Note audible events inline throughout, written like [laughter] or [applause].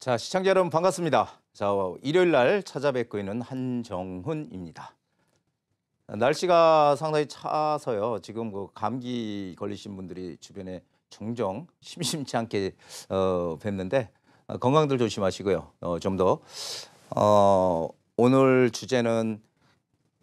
자, 시청자 여러분 반갑습니다. 자, 일요일 날 찾아뵙고 있는 한정훈입니다. 날씨가 상당히 차서요. 지금 그 감기 걸리신 분들이 주변에 종종 [laughs] 심심치 않게 어, 뵙는데 어, 건강들 조심하시고요. 어, 좀더 어, 오늘 주제는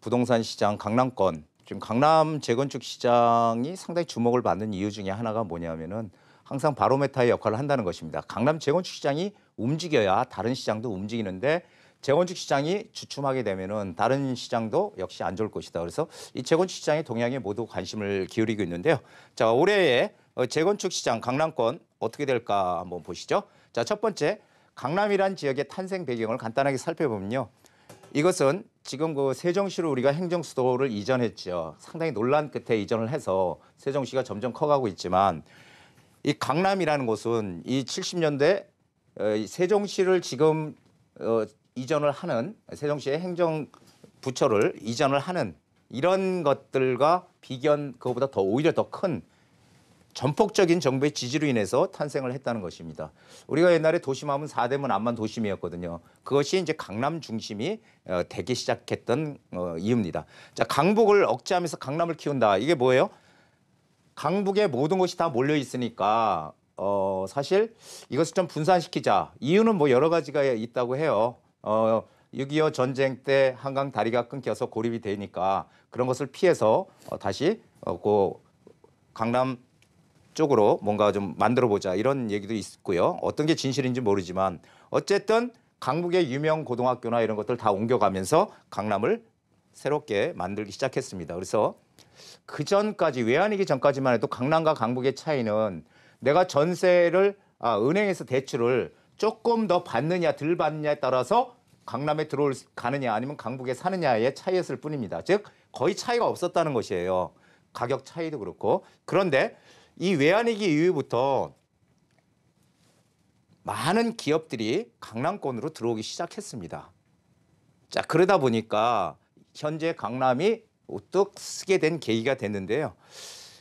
부동산 시장 강남권 지금 강남 재건축 시장이 상당히 주목을 받는 이유 중에 하나가 뭐냐면은 항상 바로메타의 역할을 한다는 것입니다. 강남 재건축 시장이 움직여야 다른 시장도 움직이는데 재건축 시장이 주춤하게 되면은 다른 시장도 역시 안 좋을 것이다. 그래서 이 재건축 시장의 동향에 모두 관심을 기울이고 있는데요. 자, 올해의 어, 재건축 시장 강남권 어떻게 될까 한번 보시죠. 자, 첫 번째 강남이란 지역의 탄생 배경을 간단하게 살펴보면요. 이것은 지금 그 세종시로 우리가 행정 수도를 이전했죠. 상당히 논란 끝에 이전을 해서 세종시가 점점 커가고 있지만 이 강남이라는 곳은 이 70년대 어, 세종시를 지금 어, 이전을 하는 세종시의 행정 부처를 이전을 하는 이런 것들과 비견 그거보다 더 오히려 더 큰 전폭적인 정부의 지지로 인해서 탄생을 했다는 것입니다. 우리가 옛날에 도심하면 사대문 암만 도심이었거든요. 그것이 이제 강남 중심이 어, 되기 시작했던 이유입니다. 자, 강북을 억제하면서 강남을 키운다. 이게 뭐예요? 강북에 모든 것이 다 몰려 있으니까 어 사실 이것을 좀 분산시키자. 이유는 뭐 여러 가지가 있다고 해요. 어 6.25 전쟁 때 한강 다리가 끊겨서 고립이 되니까 그런 것을 피해서 어, 다시 어, 그 강남 쪽으로 뭔가 좀 만들어 보자 이런 얘기도 있고요. 어떤 게 진실인지 모르지만 어쨌든 강북의 유명 고등학교나 이런 것들 다 옮겨가면서 강남을 새롭게 만들기 시작했습니다. 그래서 그 전까지 외환위기 전까지만 해도 강남과 강북의 차이는 내가 전세를 아, 은행에서 대출을 조금 더 받느냐 덜 받느냐에 따라서 강남에 들어올 가느냐 아니면 강북에 사느냐의 차이였을 뿐입니다. 즉 거의 차이가 없었다는 것이에요. 가격 차이도 그렇고 그런데 이 외환위기 이후부터 많은 기업들이 강남권으로 들어오기 시작했습니다. 자 그러다 보니까 현재 강남이 우뚝 쓰게 된 계기가 됐는데요.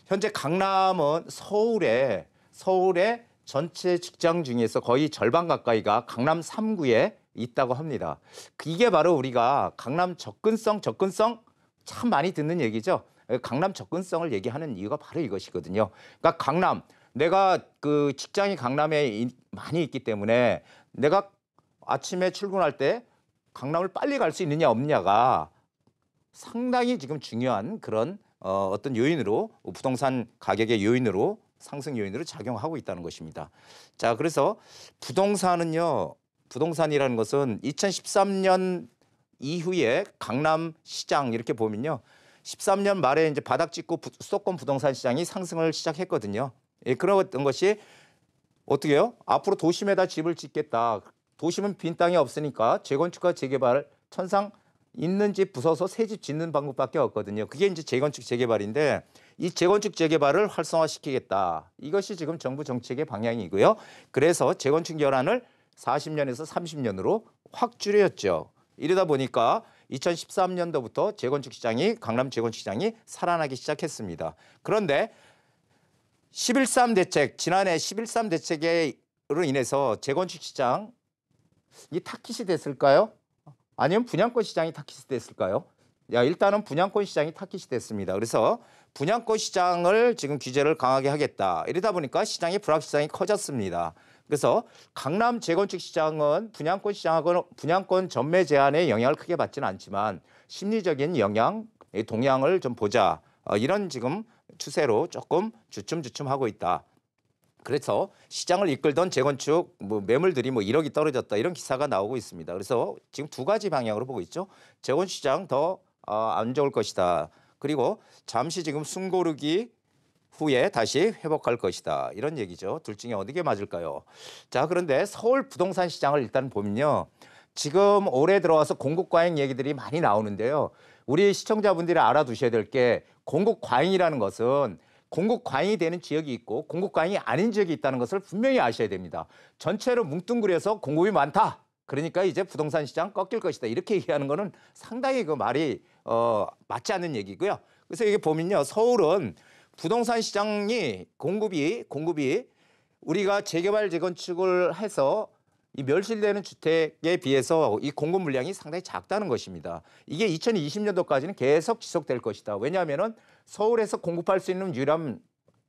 현재 강남은 서울에 서울의 전체 직장 중에서 거의 절반 가까이가 강남 3구에 있다고 합니다. 이게 바로 우리가 강남 접근성, 접근성 참 많이 듣는 얘기죠. 강남 접근성을 얘기하는 이유가 바로 이것이거든요. 그러니까 강남, 내가 그 직장이 강남에 많이 있기 때문에 내가 아침에 출근할 때 강남을 빨리 갈 수 있느냐 없냐가 상당히 지금 중요한 그런 어, 어떤 요인으로 부동산 가격의 요인으로 상승 요인으로 작용하고 있다는 것입니다. 자, 그래서 부동산은요. 부동산이라는 것은 2013년 이후에 강남 시장 이렇게 보면요. 13년 말에 이제 바닥 찍고 수도권 부동산 시장이 상승을 시작했거든요. 예, 그런 것이 어떻게요? 앞으로 도심에다 집을 짓겠다. 도심은 빈 땅이 없으니까 재건축과 재개발 천상 있는 집 부숴서 새 집 짓는 방법밖에 없거든요. 그게 이제 재건축 재개발인데 이 재건축 재개발을 활성화시키겠다. 이것이 지금 정부 정책의 방향이고요. 그래서 재건축 연한을 40년에서 30년으로 확 줄였죠. 이러다 보니까 2013년도부터 재건축 시장이 강남 재건축 시장이 살아나기 시작했습니다. 그런데 11.3 대책 지난해 11.3 대책으로 인해서 재건축 시장 이 타깃이 됐을까요? 아니면 분양권 시장이 타깃이 됐을까요? 야, 일단은 분양권 시장이 타깃이 됐습니다. 그래서 분양권 시장을 지금 규제를 강하게 하겠다. 이러다 보니까 시장의 불확실성이 커졌습니다. 그래서 강남 재건축 시장은 분양권 시장하고는 분양권 전매 제한에 영향을 크게 받지는 않지만 심리적인 영향, 동향을 좀 보자. 어, 이런 지금 추세로 조금 주춤주춤 하고 있다. 그래서 시장을 이끌던 재건축 뭐 매물들이 뭐 1억이 떨어졌다 이런 기사가 나오고 있습니다. 그래서 지금 두 가지 방향으로 보고 있죠. 재건축 시장 더 안 어, 좋을 것이다. 그리고 잠시 지금 숨 고르기 후에 다시 회복할 것이다. 이런 얘기죠. 둘 중에 어디게 맞을까요? 자, 그런데 서울 부동산 시장을 일단 보면요. 지금 올해 들어와서 공급 과잉 얘기들이 많이 나오는데요. 우리 시청자분들이 알아두셔야 될 게 공급 과잉이라는 것은 공급 과잉이 되는 지역이 있고 공급 과잉이 아닌 지역이 있다는 것을 분명히 아셔야 됩니다. 전체로 뭉뚱그려서 공급이 많다. 그러니까 이제 부동산 시장 꺾일 것이다. 이렇게 얘기하는 거는 상당히 그 말이 어 맞지 않는 얘기고요. 그래서 이게 보면요. 서울은 부동산 시장이 공급이 공급이 우리가 재개발 재건축을 해서 이 멸실되는 주택에 비해서 이 공급 물량이 상당히 작다는 것입니다. 이게 2020년도까지는 계속 지속될 것이다. 왜냐하면은 서울에서 공급할 수 있는 유일한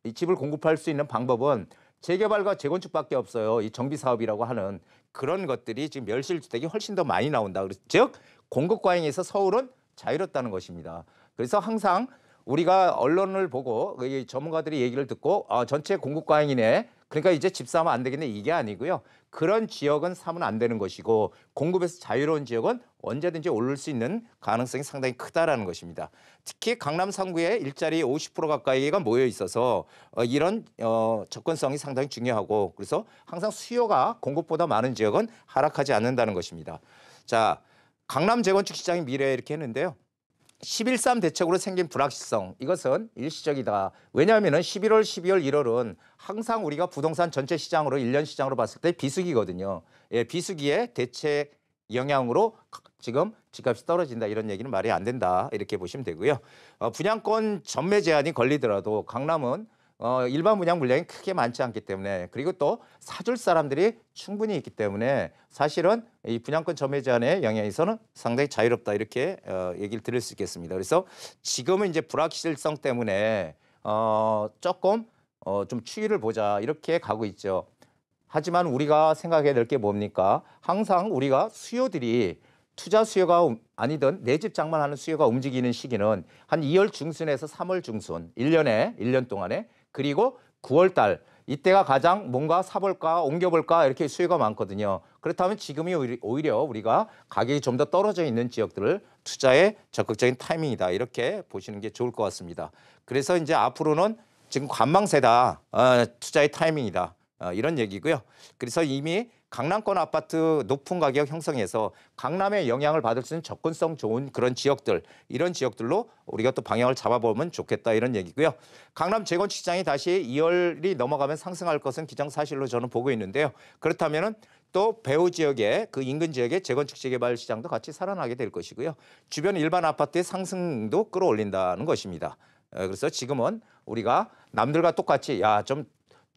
이 집을 공급할 수 있는 방법은 재개발과 재건축밖에 없어요. 이 정비 사업이라고 하는 그런 것들이 지금 멸실 주택이 훨씬 더 많이 나온다. 즉 공급 과잉에서 서울은 자유롭다는 것입니다. 그래서 항상 우리가 언론을 보고 이 전문가들이 얘기를 듣고 아, 전체 공급 과잉이네. 그러니까 이제 집 사면 안 되겠네 이게 아니고요. 그런 지역은 사면 안 되는 것이고 공급에서 자유로운 지역은 언제든지 오를 수 있는 가능성이 상당히 크다라는 것입니다. 특히 강남 3구에 일자리 50% 가까이가 모여 있어서 어, 이런 어, 접근성이 상당히 중요하고 그래서 항상 수요가 공급보다 많은 지역은 하락하지 않는다는 것입니다. 자, 강남 재건축 시장의 미래 이렇게 했는데요. 11.3 대책으로 생긴 불확실성 이것은 일시적이다. 왜냐하면은 11월, 12월, 1월은 항상 우리가 부동산 전체 시장으로 일년 시장으로 봤을 때 비수기거든요. 예, 비수기의 대책 영향으로 지금 집값이 떨어진다 이런 얘기는 말이 안 된다 이렇게 보시면 되고요. 어, 분양권 전매 제한이 걸리더라도 강남은 어, 일반 분양 물량이 크게 많지 않기 때문에 그리고 또 사줄 사람들이 충분히 있기 때문에 사실은 이 분양권 점유 제한의 영향에서는 상당히 자유롭다 이렇게 어, 얘기를 드릴 수 있겠습니다. 그래서 지금은 이제 불확실성 때문에 어, 조금 어, 좀 추이를 보자 이렇게 가고 있죠. 하지만 우리가 생각해야 될 게 뭡니까? 항상 우리가 수요들이 투자 수요가 아니든 내집 장만하는 수요가 움직이는 시기는 한 2월 중순에서 3월 중순, 1년에 1년 동안에 그리고 9월 달 이때가 가장 뭔가 사볼까 옮겨볼까 이렇게 수요가 많거든요. 그렇다면 지금이 오히려 우리가 가격이 좀 더 떨어져 있는 지역들을 투자에 적극적인 타이밍이다 이렇게 보시는 게 좋을 것 같습니다. 그래서 이제 앞으로는 지금 관망세다 어, 투자의 타이밍이다 어, 이런 얘기고요. 그래서 이미 강남권 아파트 높은 가격 형성해서 강남에 영향을 받을 수 있는 접근성 좋은 그런 지역들 이런 지역들로 우리가 또 방향을 잡아보면 좋겠다 이런 얘기고요. 강남 재건축 시장이 다시 2월이 넘어가면 상승할 것은 기정사실로 저는 보고 있는데요. 그렇다면은 또 배후 지역에 그 인근 지역의 재건축 재개발 시장도 같이 살아나게 될 것이고요. 주변 일반 아파트의 상승도 끌어올린다는 것입니다. 어, 그래서 지금은 우리가 남들과 똑같이 야 좀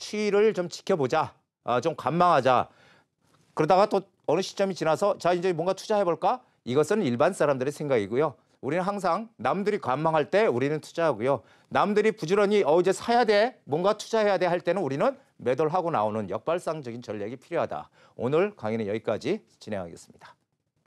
추이를 좀 지켜보자, 아, 좀 관망하자. 그러다가 또 어느 시점이 지나서 자 이제 뭔가 투자해 볼까? 이것은 일반 사람들의 생각이고요. 우리는 항상 남들이 관망할 때 우리는 투자하고요. 남들이 부지런히 어 이제 사야 돼, 뭔가 투자해야 돼 할 때는 우리는 매도를 하고 나오는 역발상적인 전략이 필요하다. 오늘 강의는 여기까지 진행하겠습니다.